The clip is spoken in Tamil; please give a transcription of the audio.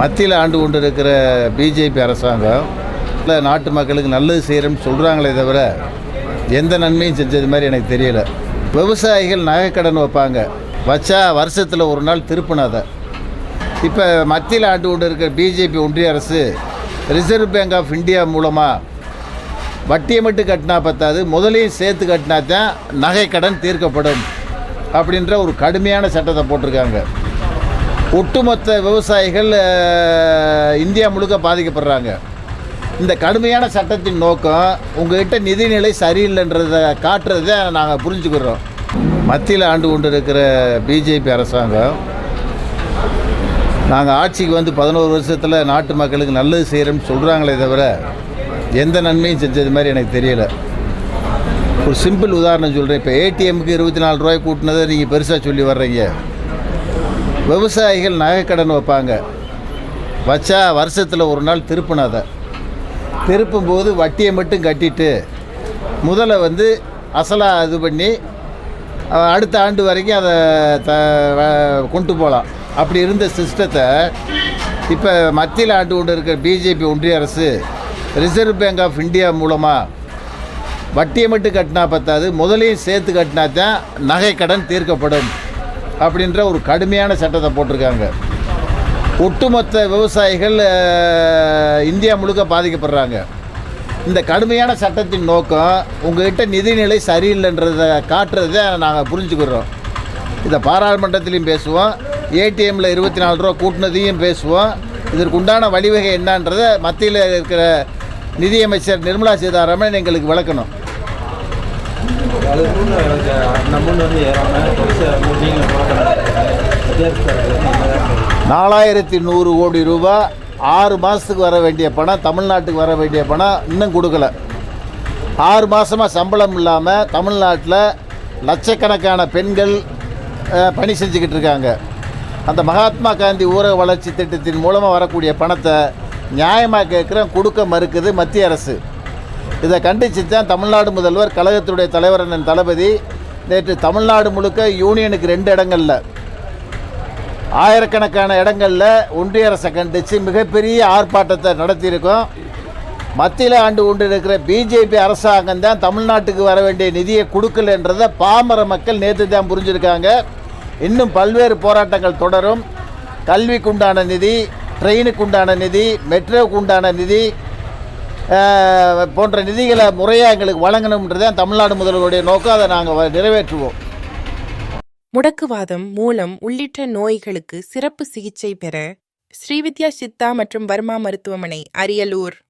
மத்தியில் ஆண்டு கொண்டு இருக்கிற பிஜேபி அரசாங்கம் இல்லை நாட்டு மக்களுக்கு நல்லது செய்கிறோம்னு சொல்கிறாங்களே தவிர எந்த நன்மையும் செஞ்சது மாதிரி எனக்கு தெரியலை. விவசாயிகள் நகைக்கடன் வைப்பாங்க. வச்சா வருஷத்தில் ஒரு நாள் திருப்பினாத. இப்போ மத்தியில் ஆண்டு கொண்டு இருக்கிற பிஜேபி ஒன்றிய அரசு ரிசர்வ் பேங்க் ஆஃப் இந்தியா மூலமாக வட்டியை மட்டும் கட்டினா பத்தாது முதலையும் சேர்த்து கட்டினா தான் நகைக்கடன் தீர்க்கப்படும் அப்படின்ற ஒரு கடுமையான சட்டத்தை போட்டிருக்காங்க. ஒட்டுமொத்த விவசாயிகள் இந்தியா முழுக்க பாதிக்கப்படுறாங்க. இந்த கடுமையான சட்டத்தின் நோக்கம் உங்கள்கிட்ட நிதிநிலை சரியில்லைன்றதை காட்டுறதை நாங்கள் புரிஞ்சுக்கிறோம். மத்தியில் ஆண்டு கொண்டு இருக்கிற பிஜேபி அரசாங்கம் நாங்கள் ஆட்சிக்கு வந்து பதினோரு வருஷத்தில் நாட்டு மக்களுக்கு நல்லது செய்கிறோம்னு சொல்கிறாங்களே தவிர எந்த நன்மையும் செஞ்சது மாதிரி எனக்கு தெரியலை. ஒரு சிம்பிள் உதாரணம் சொல்கிறேன் இப்போ ஏடிஎம்க்கு இருபத்தி நாலு ரூபாய் கூட்டினதை நீங்கள் பெருசாக சொல்லி வர்றீங்க. விவசாயிகள் நகைக்கடன் வைப்பாங்க. வச்சா வருஷத்தில் ஒரு நாள் திருப்பினாத திருப்பும்போது வட்டியை மட்டும் கட்டிட்டு முதல்ல வந்து அசலாக இது பண்ணி அடுத்த ஆண்டு வரைக்கும் அதை த கொண்டு போகலாம். அப்படி இருந்த சிஸ்டத்தை இப்போ மத்தியில் ஆண்டு கொண்டு இருக்கிற பிஜேபி ஒன்றிய அரசு ரிசர்வ் பேங்க் ஆஃப் இந்தியா மூலமாக வட்டியை மட்டும் கட்டினா பத்தாது முதலையும் சேர்த்து கட்டினா தான் நகைக்கடன் தீர்க்கப்படும். அப்படின்ற ஒரு கடுமையான சட்டத்தை போட்டிருக்காங்க. ஒட்டுமொத்த விவசாயிகள் இந்தியா முழுக்க பாதிக்கப்படுறாங்க. இந்த கடுமையான சட்டத்தின் நோக்கம் உங்கள்கிட்ட நிதிநிலை சரியில்லைன்றதை காட்டுறதை நாங்கள் புரிஞ்சுக்கிறோம். இதை பாராளுமன்றத்திலையும் பேசுவோம் ஏடிஎம்மில் இருபத்தி நாலு ரூபா கூட்டினதையும் பேசுவோம். இதற்கு உண்டான வழிவகை என்னன்றதை மத்தியில் இருக்கிற நிதியமைச்சர் நிர்மலா சீதாராமன் எங்களுக்கு விளக்கணும். அது நம்மளும் வந்து ஏறாமல் நாலாயிரத்தி நூறு கோடி ரூபாய் ஆறு மாதத்துக்கு வர வேண்டிய பணம் தமிழ்நாட்டுக்கு வர வேண்டிய பணம் இன்னும் கொடுக்கல. ஆறு மாதமாக சம்பளம் இல்லாமல் தமிழ்நாட்டில் லட்சக்கணக்கான பெண்கள் பணி செஞ்சுக்கிட்டு இருக்காங்க. அந்த மகாத்மா காந்தி ஊரக வளர்ச்சி திட்டத்தின் மூலமாக வரக்கூடிய பணத்தை நியாயமாக கேட்குறேன் கொடுக்க மறுக்குது மத்திய அரசு. இதை கண்டித்து தான் தமிழ்நாடு முதல்வர் கழகத்துடைய தலைவர் அண்ணன் தளபதி. நேற்று தமிழ்நாடு முழுக்க யூனியனுக்கு ரெண்டு இடங்களில் ஆயிரக்கணக்கான இடங்களில் ஒன்றிய அரசை கண்டித்து மிகப்பெரிய ஆர்ப்பாட்டத்தை நடத்தியிருக்கோம். மத்தியில் ஆண்டு கொண்டு இருக்கிற பிஜேபி அரசாங்கம் தான் தமிழ்நாட்டுக்கு வர வேண்டிய நிதியை கொடுக்கலன்றதை பாமர மக்கள் நேற்று தான் புரிஞ்சுருக்காங்க. இன்னும் பல்வேறு போராட்டங்கள் தொடரும். கல்விக்கு உண்டான நிதி ட்ரெயினுக்கு உண்டான நிதி மெட்ரோவுக்கு உண்டான நிதி போன்ற நிதிகளை முறையாக எங்களுக்கு வழங்கணுன்றது தான் தமிழ்நாடு முதல்வருடைய நோக்கம். அதை நாங்கள் நிறைவேற்றுவோம். முடக்குவாதம் மூலம் உள்ளிட்ட நோய்களுக்கு சிறப்பு சிகிச்சை பெற ஸ்ரீவித்யா சித்தா மற்றும் வர்மா மருத்துவமனை அரியலூர்.